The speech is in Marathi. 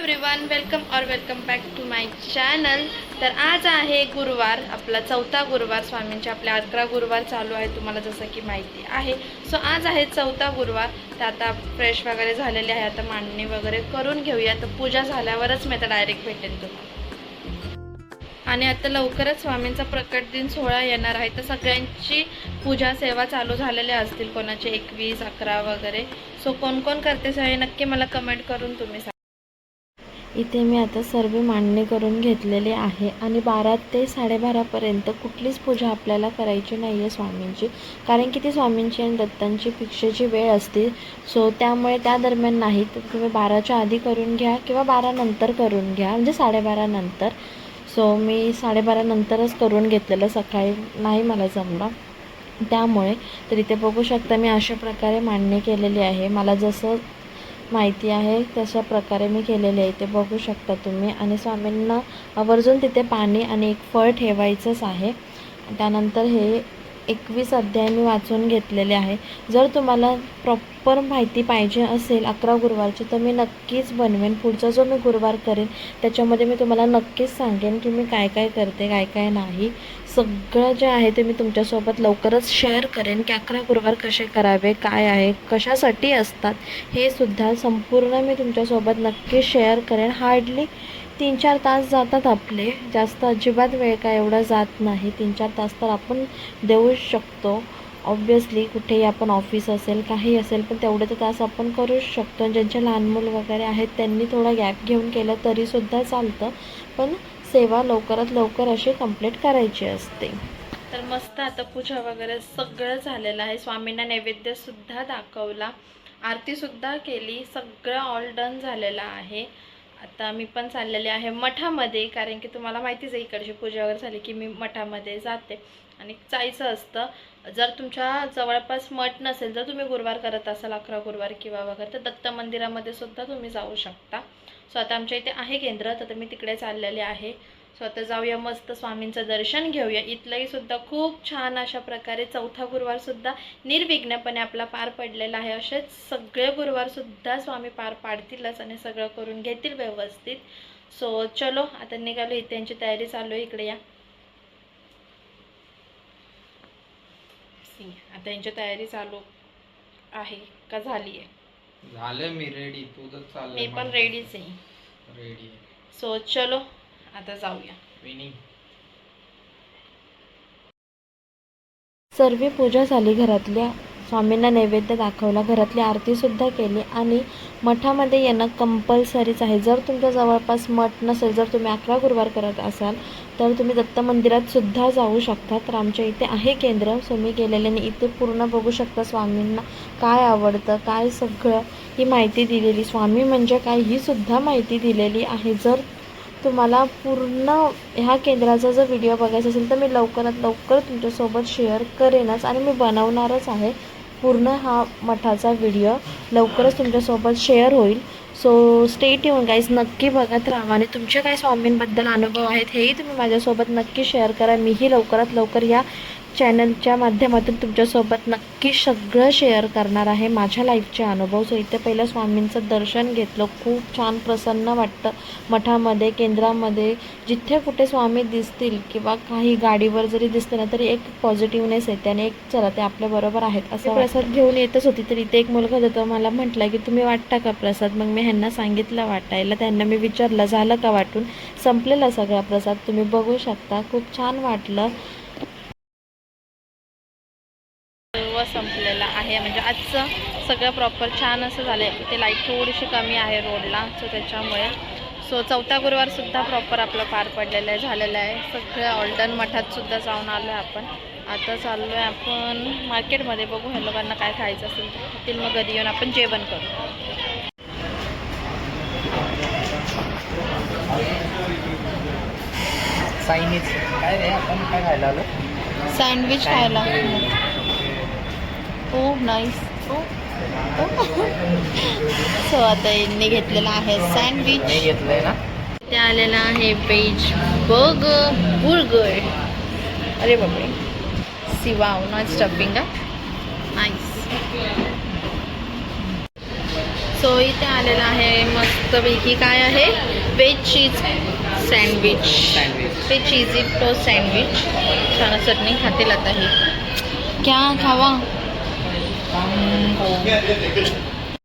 एवरीवन वेलकम और welcome back to my channel तर आज आहे गुरुवार आपला चौथा गुरुवार. स्वामींचे आपले अकरा गुरुवार चालू आहे तुम्हाला जसं की माहिती आहे. सो आज आहे चौथा गुरुवार. तर आता फ्रेश वगैरे झालेले आहे आता मांडणी वगैरे करून घेऊया. तर पूजा झाल्यावरच मी आता डायरेक्ट भेटेन तुम्हाला. आणि आता लवकरच स्वामींचा प्रकट दिन सोहळा येणार आहे. तर सगळ्यांची पूजा सेवा चालू झालेल्या असतील कोणाचे एकवीस अकरा वगैरे. सो कोण कोण करते हे नक्की मला कमेंट करून तुम्ही सांगा. इथे मी आता सर्व मांडणी करून घेतलेली आहे. आणि बारा ते साडेबारापर्यंत कुठलीच पूजा आपल्याला करायची नाही आहे स्वामींची. कारण की ती स्वामींची आणि दत्तांची भिक्षेची वेळ असते. सो त्यामुळे त्या दरम्यान नाही. तर तुम्ही बाराच्या आधी करून घ्या किंवा बारानंतर करून घ्या. म्हणजे साडेबारानंतर सो मी साडेबारानंतरच करून घेतलेलं सकाळी. नाही मला जमलं. त्यामुळे तर इथे बघू शकता मी अशा प्रकारे मांडणी केलेली आहे. मला जसं माहिती आहे तशा प्रकारे मी केलेले आहे ते बघू शकता तुम्ही. आणि स्वामींना आवर्जून तिथे पाणी आणि एक फळ ठेवायचंच आहे. त्यानंतर हे एकवीस अध्याय मी वाचून घेतलेले आहे. जर तुम्हाला प्रॉपर माहिती पाहिजे असेल अकरा गुरुवारची तर मी नक्कीच बनवेन. पुढचा जो मी गुरुवार करेन त्याच्यामध्ये मी तुम्हाला नक्कीच सांगेन की मी काय काय करते काय काय नाही. सगळं जे आहे ते मी तुमच्यासोबत लवकरच शेअर करेन. की अकरा गुरुवार कसे करावे काय आहे कशासाठी असतात हे सुद्धा संपूर्ण मी तुमच्यासोबत नक्की शेअर करेन. हार्डली तीन चार तास जातात आपले. जास्त अजिबात वेळ काय एवढा जात नाही. तीन चार तास तर आपण देऊ शकतो. ऑब्वियसली कुठेही आपण ऑफिस असेल काही असेल पण तेवढे तर तास आपण करूच शकतो. ज्यांचे लहान मुलं वगैरे आहेत त्यांनी थोडा गॅप घेऊन केलं तरीसुद्धा चालतं. पण सेवा लवकरात लवकर अशी कंप्लीट करायची असते. तर मस्त आता पूजा वगैरे सगळं झालेलं आहे. स्वामींना नैवेद्यसुद्धा दाखवला. आरतीसुद्धा केली. सगळं ऑल डन झालेलं आहे. आता मी पण चाललेले आहे मठामध्ये. कारण की तुम्हाला माहितीच आहे इकडची पूजा वगैरे झाली की मी मठामध्ये जाते. आणि जायचं असतं. जर तुमच्या जवळपास मठ नसेल जर तुम्ही गुरुवार करत असाल अकरा गुरुवार किंवा वगैरे तर दत्त मंदिरामध्ये सुद्धा तुम्ही जाऊ शकता. सो आता आमच्या इथे आहे केंद्र तर मी तिकडे चाललेले आहे. सो आता जाऊया मस्त स्वामींचं दर्शन घेऊया. इथलंही सुद्धा खूप छान अशा प्रकारे चौथा गुरुवारसुद्धा निर्विघ्नपणे आपला पार पडलेला आहे. असेच सगळे गुरुवारसुद्धा स्वामी पार पाडतीलच आणि सगळं करून घेतील व्यवस्थित. सो चलो आता निघालो इथे यांची तयारी चालू आहे. इकडे या. आता यांची तयारी चालू आहे का झाली आहे? झालं मी रेडी तू तर चाललं मी पण रेडीच आहे. रेडी सो चलो आता जाऊया. विनिंग सर्व पूजा झाली घरातल्या स्वामींना नैवेद्य दाखवला घरातली आरतीसुद्धा केली आणि मठामध्ये येणं कंपल्सरीच आहे. जर तुमच्या जवळपास मठ नसेल जर तुम्ही अकरा गुरुवार करत असाल तर तुम्ही दत्त मंदिरात सुद्धा जाऊ शकता. तर आमच्या इथे आहे केंद्र सो मी गेलेले आणि इथे पूर्ण बघू शकता स्वामींना काय आवडतं काय सगळं ही माहिती दिलेली. स्वामी म्हणजे काय ही सुद्धा माहिती दिलेली आहे. जर तुम्हाला पूर्ण ह्या केंद्राचा जर व्हिडिओ बघायचा असेल तर मी लवकरात लवकर तुमच्यासोबत शेअर करेनच आणि मी बनवणारच आहे. पूर्ण हा मठाचा व्हिडिओ लवकरच तुमच्यासोबत शेअर होईल. सो स्टेट येऊन गाईज नक्की बघत राहा आणि तुमचे काय स्वामींबद्दल अनुभव आहेत हेही तुम्ही माझ्यासोबत नक्की शेअर करा. मीही लवकरात लवकर या चॅनलच्या माध्यमातून तुमच्यासोबत नक्की सगळं शेअर करणार आहे. माझ्या लाईफचे अनुभव सो इथे पहिलं स्वामींचं दर्शन घेतलं. खूप छान प्रसन्न वाटतं. मठामध्ये केंद्रामध्ये जिथे कुठे स्वामी दिसतील किंवा काही गाडीवर जरी दिसते ना तरी एक पॉझिटिव्हनेस येते आणि एक चला ते आपल्याबरोबर आहेत असं प्रसाद घेऊन येतच होती. तर इथे एक मुलगा होता मला म्हटला की तुम्ही वाटता का प्रसाद? मग मी ह्यांना सांगितलं वाटायला. त्यांना मी विचारलं झालं का वाटून? संपलेला सगळा प्रसाद? तुम्ही बघू शकता. खूप छान वाटलं. संपलेला आहे. म्हणजे आजचं सगळं प्रॉपर छान असं झालं आहे ते लाइट थोडीशी कमी आहे रोडला सो त्याच्यामुळे. सो चौथा गुरुवार सुद्धा प्रॉपर आपलं पार पडलेलं आहे झालेलं आहे. सगळं ऑल्डन मठात सुद्धा जाऊन आलो आहे आपण. आता चाललो आहे आपण मार्केटमध्ये बघू ह्या लोकांना काय खायचं असेल तर. खातील मग घरी येऊन आपण जेवण करू. चायनीज काय रे? आपण काय खायला आलो? सँडविच खायला. ओ नाईस सो आता यांनी घेतलेला आहे सँडविच घेतलंय ना? ते आलेलं आहे वेज बर्ग बुर्गर अरे बापरे. सिवाव नॉट स्टफिंग नाईस सो इथे आलेला आहे मस्तपैकी काय आहे? व्हेज चीज सँडविच सँडविच ते चीजी टोस्ट सँडविच छान चटणी खातील आता ही. क्या खावा? 嗯后个